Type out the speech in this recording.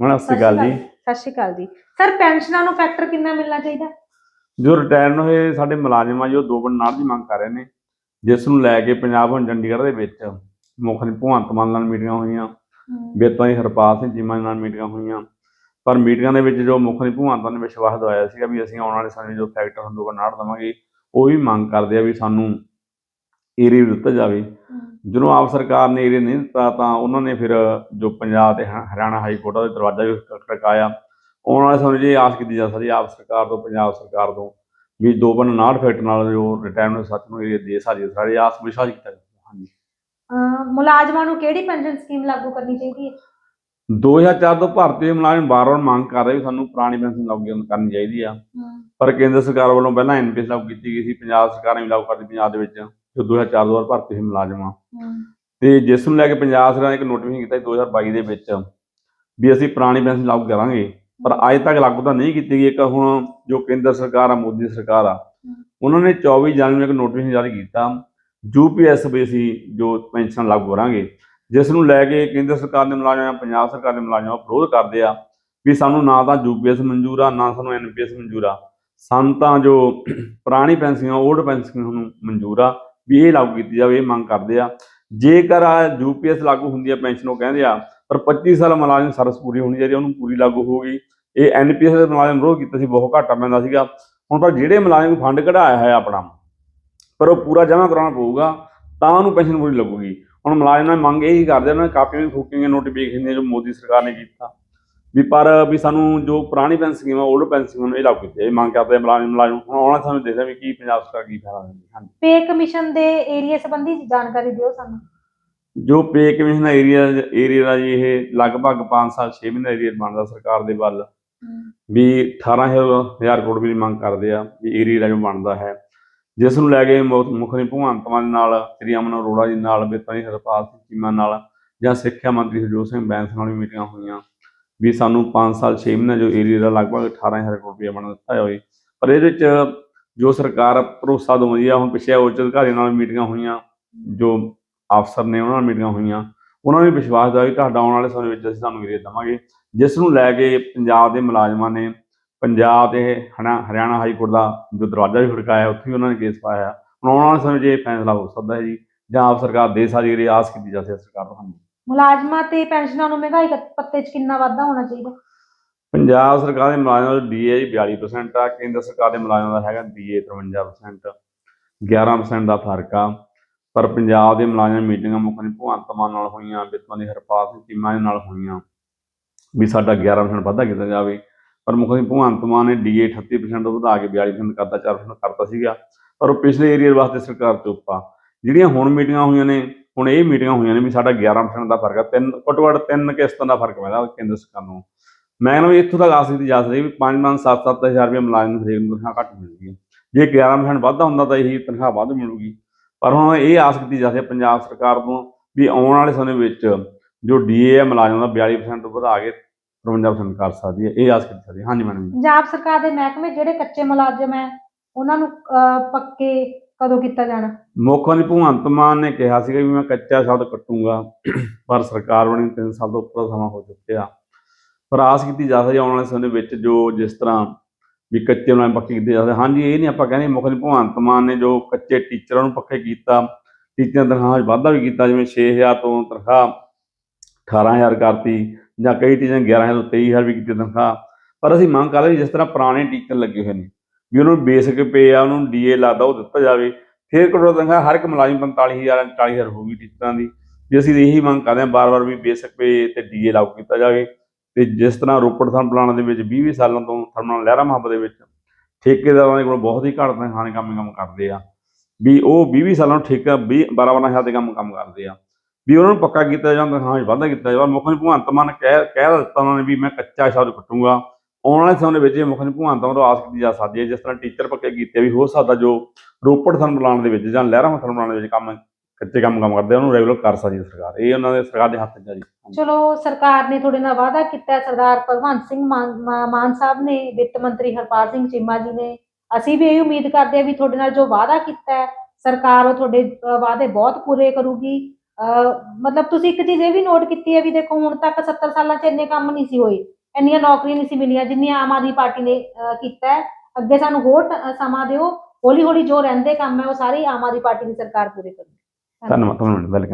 Madam ਸਤਿ ਸ਼੍ਰੀ ਅਕਾਲ ਜੀ। ਸਤਿ ਸ਼੍ਰੀ ਅਕਾਲ ਜੀ। ਸਰ ਪੈਨਸ਼ਨਾਂ ਨੂੰ ਫੈਕਟਰ ਕਿੰਨਾ ਮਿਲਣਾ ਚਾਹੀਦਾ? ਜੋ ਰਿਟਾਇਰ ਹੋਏ ਸਾਡੇ ਮੁਲਾਜ਼ਮ ਜੋ 2.9 ਦੀ ਮੰਗ ਕਰ ਰਹੇ ਨੇ ਜਿਸ ਨੂੰ ਲੈ ਕੇ ਪੰਜਾਬ ਹੁਣ ਚੰਡੀਗੜ੍ਹ ਦੇ ਵਿੱਚ ਮੁੱਖ ਭਗਵੰਤ ਮਾਨ ਨਾਲ ਮੀਟਿੰਗਾਂ ਹੋਈਆਂ ਬੇਤਾਂ ਦੀ ਹਰਪਾਲ ਸਿੰਘ ਚੀਮਾ ਨਾਲ ਮੀਟਿੰਗਾਂ ਹੋਈਆਂ ਪਰ ਮੀਟਿੰਗਾਂ ਦੇ ਵਿੱਚ ਜੋ ਮੁੱਖ ਭਗਵੰਤ ਨੇ ਵਿਸ਼ਵਾਸ ਦਿਵਾਇਆ ਸੀਗਾ ਵੀ ਅਸੀਂ ਆਉਣ ਵਾਲੇ ਸਮੇਂ ਜੋ ਫੈਕਟਰ ਹੁਣ 2.9 ਦਵਾਂਗੇ ਉਹ ਵੀ ਮੰਗ ਕਰਦੇ ਆ ਵੀ ਸਾਨੂੰ ਏਰੀਆ ਦਿੱਤਾ ਜਾਵੇ। ਜਦੋਂ ਆਪ ਸਰਕਾਰ ਨੇ ਏਰੀਆ ਨਹੀਂ ਦਿੱਤਾ ਤਾਂ ਉਹਨਾਂ ਨੇ ਫਿਰ ਜੋ ਪੰਜਾਬ ਤੇ ਹਰਿਆਣਾ ਹਾਈ ਕੋਰਟ ਦਾ ਦਰਵਾਜ਼ਾ ਵੀ ਖੜਕਾਇਆ। ਆਉਣ ਵਾਲੇ ਸਮੇਂ 'ਚ ਇਹ ਆਸ ਕੀਤੀ ਜਾ ਸਕਦੀ ਆਪ ਸਰਕਾਰ ਤੋਂ ਪੰਜਾਬ ਸਰਕਾਰ ਤੋਂ ਵੀ 2.59 ਫੈਕਟਰ ਨਾਲ ਜੋ ਰਿਟਾਇਰਮੈਂਟ ਸੱਚ ਨੂੰ ਏਰੀਆ ਦੇ ਸਾਰੀ ਸਾਰੇ ਆਸ ਵਿਸ਼ਵਾਸ ਕੀਤਾ ਹਾਂਜੀ। ਮੁਲਾਜ਼ਮਾਂ ਨੂੰ ਕਿਹੜੀ ਪੈਨਸ਼ਨ ਸਕੀਮ ਲਾਗੂ ਕਰਨੀ ਚਾਹੀਦੀ ਹੈ? 2004 ਤੋਂ ਭਾਰਤੀ ਮੁਲਾਜ਼ਮ ਬਾਰ-ਬਾਰ ਮੰਗ ਕਰ ਰਹੇ ਵੀ ਸਾਨੂੰ ਪੁਰਾਣੀ ਪੈਨਸ਼ਨ ਲਾਗੂ ਕਰਨੀ ਚਾਹੀਦੀ ਆ। ਪਰ ਕੇਂਦਰ ਸਰਕਾਰ ਵੱਲੋਂ ਪਹਿਲਾਂ ਐਨਪੀਐਸ ਲਾਗੂ ਕੀਤੀ ਗਈ ਸੀ ਪੰਜਾਬ ਸਰਕਾਰ ਨੇ ਵੀ ਲਾਗੂ ਕਰਤੀ ਪੰਜਾਬ ਦੇ ਵਿੱਚ। ਜੋ 2004 ਤੋਂ ਬਾਅਦ ਭਰਤੀ ਹੋਏ ਮੁਲਾਜ਼ਮ। ਆ ਤੇ ਜਿਸ ਨੂੰ ਲੈ ਕੇ ਪੰਜਾਬ ਸਰਕਾਰ ਨੇ ਇੱਕ ਨੋਟੀਫਿਕੇਸ਼ਨ ਕੀਤਾ ਸੀ 2022 ਦੇ ਵਿੱਚ ਵੀ ਅਸੀਂ ਪੁਰਾਣੀ ਪੈਨਸ਼ਨ ਲਾਗੂ ਕਰਾਂਗੇ। ਪਰ ਅੱਜ ਤੱਕ ਲਾਗੂ ਤਾਂ ਨਹੀਂ ਕੀਤੀ ਗਈ। ਇੱਕ ਹੁਣ ਜੋ ਕੇਂਦਰ ਸਰਕਾਰ ਆ ਮੋਦੀ ਸਰਕਾਰ ਆ ਉਹਨਾਂ ਨੇ 24 ਜਨਵਰੀ ਨੂੰ ਇੱਕ ਨੋਟੀਫਿਕੇਸ਼ਨ ਜਾਰੀ ਕੀਤਾ ਯੂਪੀਐਸ ਵੀ ਅਸੀਂ ਜੋ ਪੈਨਸ਼ਨ ਲਾਗੂ ਕਰਾਂਗੇ ਜਿਸ ਨੂੰ ਲੈ ਕੇ ਕੇਂਦਰ ਸਰਕਾਰ ਦੇ ਮੁਲਾਜ਼ਮ ਪੰਜਾਬ ਸਰਕਾਰ ਦੇ ਮੁਲਾਜ਼ਮ ਵਿਰੋਧ ਕਰਦੇ ਆ ਵੀ ਸਾਨੂੰ ਨਾ ਤਾਂ ਯੂਪੀਐਸ ਮਨਜ਼ੂਰ ਆ ਨਾ ਸਾਨੂੰ ਐਨਪੀਐਸ ਮਨਜ਼ੂਰ ਆ। ਸਾਨੂੰ ਤਾਂ ਜੋ ਪੁਰਾਣੀ ਪੈਨਸ਼ਨ ਆ 올ਡ ਪੈਨਸ਼ਨ ਨੂੰ ਮਨਜ਼ੂਰ ਆ ਵੀ ਇਹ ਲਾਗੂ ਕੀਤੀ ਜਾਵੇ, ਇਹ ਮੰਗ ਕਰਦੇ ਆ। ਜੇਕਰ ਆ ਯੂਪੀਐਸ ਲਾਗੂ ਹੁੰਦੀ ਆ, ਪੈਨਸ਼ਨ ਉਹ ਕਹਿੰਦੇ ਆ, ਪਰ 25 ਸਾਲ ਮੁਲਾਜ਼ਮ ਸਰਵਿਸ ਪੂਰੀ ਹੋਣੀ ਚਾਹੀਦੀ ਉਹਨੂੰ ਪੂਰੀ ਲਾਗੂ ਹੋਊਗੀ ਇਹ ਐਨਪੀਐਸ ਦੇ ਮੁਲਾਜ਼ਮ ਵਿਰੋਧ ਕੀਤਾ ਸੀ, ਬਹੁਤ ਘਾਟਾ ਪੈਂਦਾ ਸੀਗਾ। ਹੁਣ ਪਰ ਜਿਹੜੇ ਮੁਲਾਜ਼ਮ ਫੰਡ ਕਢਾਇਆ ਹੈ ਆਪਣਾ, ਪਰ ਉਹ ਪੂਰਾ ਜਮ੍ਹਾਂ ਕਰਾਉਣਾ ਪਊਗਾ, ਤਾਂ ਉਹਨੂੰ ਪੈਨਸ਼ਨ ਪੂਰੀ ਲੱਗੂਗੀ। ਹੁਣ ਮੁਲਾਜ਼ਮ ਨਾਲ ਮੰਗ ਇਹੀ ਕਰਦੇ ਉਹਨਾਂ ਨੇ ਕਾਪੀਆਂ ਵੀ ਫੂਕੀਆਂ ਨੋਟੀਫਿਕੇਸ਼ਨ ਦੀਆਂ ਜੋ ਮੋਦੀ ਸਰਕਾਰ ਨੇ ਕੀਤਾ। ਵੀ ਪਰ ਵੀ ਸਾਨੂੰ ਜੋ ਪੁਰਾਣੀ ਪੈਨਸ਼ਨ ਸਕੀਮ ਆ 올ਡ ਪੈਨਸ਼ਨ ਸਕੀਮ ਇਹ ਲਾਗੂ ਕੀਤੀ। ਇਹ ਮੰਗ ਕਰਦੇ ਮੁਲਾਜ਼ਮ ਮੁਲਾਜ਼ਮ ਹੁਣ ਆਉਣਾ ਸਾਨੂੰ ਦੇਖਦੇ ਵੀ ਕੀ ਪੰਜਾਬ ਸਰਕਾਰ ਕੀ ਫੈਸਲਾ ਲੈਂਦੀ ਹੈ। ਹਾਂਜੀ। ਪੇ ਕਮਿਸ਼ਨ ਦੇ ਏਰੀਆ ਸੰਬੰਧੀ ਜਾਣਕਾਰੀ ਦਿਓ ਸਾਨੂੰ। ਜੋ ਪੇ ਕਮਿਸ਼ਨ ਏਰੀਆ ਏਰੀਆ ਦਾ ਜੀ ਇਹ ਲਗਭਗ 5 ਸਾਲ 6 ਮਹੀਨੇ ਏਰੀਆ ਬਣਦਾ ਸਰਕਾਰ ਦੇ ਵੱਲ। ਵੀ 18000 ਕਰੋੜ ਦੀ ਮੰਗ ਕਰਦੇ ਆ ਵੀ ਏਰੀਆ ਜੋ ਬਣਦਾ ਹੈ। ਜਿਸ ਨੂੰ ਲੈ ਕੇ ਮੁੱਖ ਮੰਤਰੀ ਭਗਵੰਤ ਮਾਨ ਨਾਲ ਸ੍ਰੀ ਅਮਨ ਅਰੋੜਾ ਜੀ ਨਾਲ ਬੇਤਾਂ ਦੀ ਹਰਪਾਲ ਸਿੰਘ ਚੀਮਾ ਨਾਲ ਜਾਂ ਸਿੱਖਿਆ ਮੰਤਰੀ ਹਰਜੋਤ ਸਿੰਘ ਬੈਂਸ ਨਾਲ ਵੀ ਮੀਟਿੰਗਾਂ ਹੋਈਆਂ। ਵੀ ਸਾਨੂੰ 5 ਸਾਲ 6 ਮਹੀਨੇ ਜੋ ਏਰੀਆ ਦਾ ਲਗਭਗ 18000 ਕਰੋੜ ਰੁਪਏ ਬਣ ਦਿੱਤਾ ਹੋਏ ਪਰ ਇਹਦੇ ਵਿੱਚ ਜੋ ਸਰਕਾਰ ਭਰੋਸਾ ਦਵਾਉਂਦੀ ਆ, ਹੁਣ ਪਿੱਛੇ ਉੱਚ ਅਧਿਕਾਰੀਆਂ ਨਾਲ ਮੀਟਿੰਗਾਂ ਹੋਈਆਂ, ਜੋ ਅਫਸਰ ਨੇ ਉਹਨਾਂ ਨਾਲ ਮੀਟਿੰਗਾਂ ਹੋਈਆਂ, ਉਹਨਾਂ ਨੇ ਵਿਸ਼ਵਾਸ ਦਿਵਾਇਆ ਕਿ ਤੁਹਾਡਾ ਆਉਣ ਵਾਲੇ ਸਮੇਂ ਵਿੱਚ ਅਸੀਂ ਤੁਹਾਨੂੰ ਏਰੀਆ ਦੇਵਾਂਗੇ। ਜਿਸ ਨੂੰ ਲੈ ਕੇ ਪੰਜਾਬ ਦੇ ਮੁਲਾਜ਼ਮਾਂ ਨੇ, ਪੰਜਾਬ ਤੇ ਹਨਾ, ਹਰਿਆਣਾ ਹਾਈ ਕੋਰਟ ਦਾ ਜੋ ਦਰਵਾਜ਼ਾ ਵੀ ਖੜਕਾਇਆ, ਉੱਥੇ ਵੀ ਉਹਨਾਂ ਨੇ ਕੇਸ ਪਾਇਆ। ਹੁਣ ਆਉਣ ਵਾਲੇ ਸਮੇਂ 'ਚ ਇਹ ਫੈਸਲਾ ਹੋ ਸਕਦਾ ਹੈ ਜੀ, ਜਾਂ ਆਪ ਸਰਕਾਰ ਦੇ ਸਕਦੀ ਹੈ ਆਸ ਕੀਤੀ ਜਾ ਸਕਦੀ ਹੈ, ਸਰਕਾਰ ਤੋਂ ਹਾਂਜੀ ਮੁਲਾਜ਼ਮਾਂ ਤੇ ਪੈਨਸ਼ਨਾਂ ਨੂੰ ਮਹਿੰਗਾਈ ਕ- ਭੱਤੇ 'ਚ ਕਿੰਨਾ ਵਾਧਾ ਹੋਣਾ ਚਾਹੀਦਾ? ਪੰਜਾਬ ਸਰਕਾਰ ਦੇ ਮੁਲਾਜ਼ਮਾਂ ਦਾ ਡੀਏ 42% ਆ, ਕੇਂਦਰ ਸਰਕਾਰ ਦੇ ਮੁਲਾਜ਼ਮਾਂ ਦਾ ਹੈਗਾ ਡੀਏ 53% 11% ਦਾ ਫ਼ਰਕ ਆ। ਪਰ ਪੰਜਾਬ ਦੇ ਮੁਲਾਜ਼ਮ ਮੀਟਿੰਗਾਂ ਮੁੱਖ ਮੰਤਰੀ ਭਗਵੰਤ ਮਾਨ ਨਾਲ ਹੋਈਆਂ ਬਿੱਤਾਂ ਦੀ ਹਰਪਾਲ ਸਿੰਘ ਚੀਮਾ ਦੇ ਨਾਲ ਹੋਈਆਂ। ਵੀ ਸਾਡਾ 11% ਵਾਧਾ ਕੀਤਾ ਜਾਵੇ। ਪਰ ਮੁੱਖ ਮੰਤਰੀ ਭਗਵੰਤ ਮਾਨ ਨੇ ਡੀਏ 38% ਤੋਂ ਵਧਾ ਕੇ 42% ਕਰਤਾ 4% ਕਰਤਾ ਸੀਗਾ। ਪਰ ਉਹ ਪਿਛਲੇ ਏਰੀਆ ਵਾਸਤੇ ਸਰਕਾਰ ਚੁੱਪ ਆ। ਜਿਹੜੀਆਂ ਹੁਣ ਮੀਟਿੰਗਾਂ ਹੋਈਆਂ ਨੇ ਹੁਣ ਇਹ ਮੀਟਿੰਗਾਂ ਹੋਈਆਂ ਨੇ ਵੀ ਸਾਡਾ 11% ਦਾ ਫ਼ਰਕ ਆ, ਤਿੰਨ ਘੱਟੋ ਘੱਟ ਤਿੰਨ ਕਿਸ਼ਤਾਂ ਦਾ ਫ਼ਰਕ ਪੈਂਦਾ ਕੇਂਦਰ ਸਰਕਾਰ ਨੂੰ। ਮੈਂ ਕਹਿੰਦਾ ਇੱਥੋਂ ਤੱਕ ਆਸ ਕੀਤੀ ਜਾ ਸਕਦੀ ਵੀ 5-5 7-7 ਹਜ਼ਾਰ ਰੁਪਏ ਮੁਲਾਜ਼ਮ ਨੂੰ ਹਰੇਕ ਨੂੰ ਤਨਖਾਹ ਘੱਟ ਮਿਲਦੀ ਹੈ ਜੇ 11% ਵਾਧਾ ਹੁੰਦਾ ਤਾਂ ਇਹੀ ਤਨਖਾਹ ਵੱਧ ਮਿਲੂਗੀ। ਪਰ ਹੁਣ ਇਹ ਆਸ ਕੀਤੀ ਜਾ ਸਕਦੀ ਪੰਜਾਬ ਸਰਕਾਰ ਤੋਂ ਵੀ ਆਉਣ ਵਾਲੇ ਸਮੇਂ ਵਿੱਚ ਜੋ ਡੀਏ ਹੈ ਮੁਲਾਜ਼ਮ ਦਾ 42% ਵਧਾ ਕੇ 53% ਕਰ ਸਕਦੀ ਹੈ। ਇਹ ਆਸ ਕੀਤੀ ਸਕਦੀ ਹੈ। ਹਾਂਜੀ ਮੈਡਮ ਪੰਜਾਬ ਸਰਕਾਰ ਦੇ ਮਹਿਕਮੇ ਜਿਹੜੇ ਕੱਚੇ ਮੁਲਾਜ਼ਮ ਹੈ, ਉਹਨਾਂ ਨੂੰ ਪੱਕੇ ਕਦੋਂ ਕੀਤਾ ਜਾਣਾ? ਮੁੱਖ ਮੰਤਰੀ ਭਗਵੰਤ ਮਾਨ ਨੇ ਕਿਹਾ ਸੀਗਾ ਵੀ ਮੈਂ ਕੱਚਾ ਸ਼ਬਦ ਕੱਟੂੰਗਾ, ਪਰ ਸਰਕਾਰ ਬਣੀ 3 ਸਾਲ ਤੋਂ ਉੱਪਰ ਸਮਾਂ ਹੋ ਚੁੱਕਿਆ। ਪਰ ਆਸ ਕੀਤੀ ਜਾ ਸਕਦੀ ਆਉਣ ਵਾਲੇ ਸਮੇਂ ਵਿੱਚ ਜੋ ਜਿਸ ਤਰ੍ਹਾਂ ਵੀ ਕੱਚੇ ਨੂੰ ਪੱਕੇ ਕੀਤੇ ਜਾਂਦੇ ਹਾਂਜੀ, ਇਹ ਨਹੀਂ ਆਪਾਂ ਕਹਿੰਦੇ ਮੁੱਖ ਮੰਤਰੀ ਭਗਵੰਤ ਮਾਨ ਨੇ ਜੋ ਕੱਚੇ ਟੀਚਰਾਂ ਨੂੰ ਪੱਕੇ ਕੀਤਾ, ਟੀਚਰਾਂ ਦੀ ਤਨਖਾਹ 'ਚ ਵਾਧਾ ਵੀ ਕੀਤਾ, ਜਿਵੇਂ 6000 ਤੋਂ ਤਨਖਾਹ 18000 ਕਰਤੀ, ਜਾਂ ਕਈ ਟੀਚਰਾਂ 11000 ਤੋਂ 23000 ਵੀ ਕੀਤੀ ਤਨਖਾਹ। ਪਰ ਅਸੀਂ ਮੰਗ ਕਰਦੇ ਵੀ ਜਿਸ ਤਰ੍ਹਾਂ ਪੁਰਾਣੇ ਟੀਚਰ ਲੱਗੇ ਹੋਏ ਨੇ ਵੀ ਉਹਨਾਂ ਨੂੰ ਬੇਸਿਕ ਪੇ ਆ, ਉਹਨੂੰ ਡੀਏ ਲੱਗਦਾ, ਉਹ ਦਿੱਤਾ ਜਾਵੇ। ਫਿਰ ਕਰੋੜ ਤਨਖਾਹ ਹਰ ਇੱਕ ਮੁਲਾਜ਼ਮ 45000 40000 ਹੋਊਗੀ ਟੀਚਰਾਂ ਦੀ। ਜੇ ਅਸੀਂ ਇਹੀ ਮੰਗ ਕਰਦੇ ਹਾਂ ਬਾਰ-ਬਾਰ ਵੀ ਬੇਸਿਕ ਪੇ ਤੇ ਡੀਏ ਲਾਗੂ ਕੀਤਾ ਜਾਵੇ। ਤੇ ਜਿਸ ਤਰ੍ਹਾਂ ਰੋਪੜ ਥਰਮਲ ਪਲਾਂਟ ਦੇ ਵਿੱਚ 20-20 ਸਾਲਾਂ ਤੋਂ ਥਰਮਲ ਲਹਿਰਾ ਮੁਹੱਬਤ ਦੇ ਵਿੱਚ ਠੇਕੇਦਾਰਾਂ ਦੇ ਕੋਲ ਬਹੁਤ ਹੀ ਘੱਟ ਤਨਖਾਹ ਦੇ ਕੰਮ ਕੰਮ ਕਰਦੇ ਆ। ਵੀ ਉਹ 20-20 ਸਾਲਾਂ ਨੂੰ ਠੇਕਾ 20 12-12 ਹਜ਼ਾਰ ਦੇ ਕੰਮ ਕੰਮ ਕਰਦੇ ਆ। ਵੀ ਉਹਨਾਂ ਨੂੰ ਪੱਕਾ ਕੀਤਾ ਜਾਂਦਾ ਤਨਖਾਹ 'ਚ ਵਾਧਾ ਕੀਤਾ ਜਾਂਦਾ ਮੁੱਖ ਮੰਤਰੀ ਭਗਵੰਤ ਮਾਨ ਕਹਿ ਕਹਿ ਦਿੱਤਾ ਉਹਨਾਂ ਨੇ ਵੀ ਮੈਂ ਕੱਚਾ ਸ਼ਬਦ ਕੱਟੂੰਗਾ। ਆਉਣ ਵਾਲੇ ਸਮੇਂ ਵਿੱਚ ਇਹ ਮੁੱਖ ਮੰਤਰੀ ਤੋਂ ਆਸ ਕੀਤੀ ਜਾ ਸਕਦੀ ਹੈ। ਜਿਸ ਤਰ੍ਹਾਂ ਟੀਚਰ ਪੱਕੇ ਕੀਤੇ ਵੀ ਹੋ ਸਕਦਾ, ਜੋ ਰੋਪੜ ਥਰਮਲ ਪਲਾਂਟ ਦੇ ਵਿੱਚ ਜਾਂ ਲਹਿਰਾ ਥਰਮਲ ਪਲਾਂਟ ਦੇ ਵਿੱਚ ਕੰਮ, ਕੱਚੇ ਕੰਮ ਕੰਮ ਕਰਦੇ ਉਹਨੂੰ ਰੈਗੂਲਰ ਕਰ ਸਕਦੀ ਹੈ ਸਰਕਾਰ। ਇਹ ਉਹਨਾਂ ਦੇ, ਸਰਕਾਰ ਦੇ ਹੱਥ 'ਚ ਆ ਜੀ। ਚਲੋ, ਸਰਕਾਰ ਨੇ ਤੁਹਾਡੇ ਨਾਲ ਵਾਅਦਾ ਕੀਤਾ, ਸਰਦਾਰ ਭਗਵੰਤ ਸਿੰਘ ਮਾਨ ਸਾਹਿਬ ਨੇ, ਵਿੱਤ ਮੰਤਰੀ ਹਰਪਾਲ ਸਿੰਘ ਚੀਮਾ ਜੀ ਨੇ। ਅਸੀਂ ਵੀ ਇਹ ਉਮੀਦ ਕਰਦੇ ਹਾਂ ਵੀ ਤੁਹਾਡੇ ਨਾਲ ਜੋ ਵਾਅਦਾ ਕੀਤਾ ਹੈ, ਸਰਕਾਰ ਉਹ ਤੁਹਾਡੇ ਵਾਅਦੇ ਬਹੁਤ ਪੂਰੇ ਕਰੂਗੀ। ਮਤਲਬ ਤੁਸੀਂ ਇੱਕ ਚੀਜ਼ ਇਹ ਵੀ ਨੋਟ ਕੀਤੀ ਹੈ ਵੀ ਦੇਖੋ, ਹੁਣ ਤੱਕ 70 ਸਾਲਾਂ 'ਚ ਇੰਨੇ ਕੰਮ ਨਹੀਂ ਸੀ ਹੋਏ। ਇੰਨੀਆਂ ਨੌਕਰੀਆਂ ਨਹੀਂ ਸੀ ਮਿਲੀਆਂ ਜਿੰਨੀਆਂ ਆਮ ਆਦਮੀ ਪਾਰਟੀ ਨੇ, ਅਹ, ਕੀਤਾ ਹੈ। ਅੱਗੇ ਸਾਨੂੰ ਹੋਰ ਟ- ਸਮਾਂ ਦਿਓ। ਹੌਲੀ ਹੌਲੀ ਜੋ ਰਹਿੰਦੇ ਕੰਮ ਹੈ, ਉਹ ਸਾਰੇ ਆਮ ਆਦਮੀ ਪਾਰਟੀ ਦੀ ਸਰਕਾਰ ਪੂਰੇ ਕਰੇਗੀ। ਧੰਨਵਾਦ। ਤੁਹਾਨੂੰ ਵੈਲਕਮ।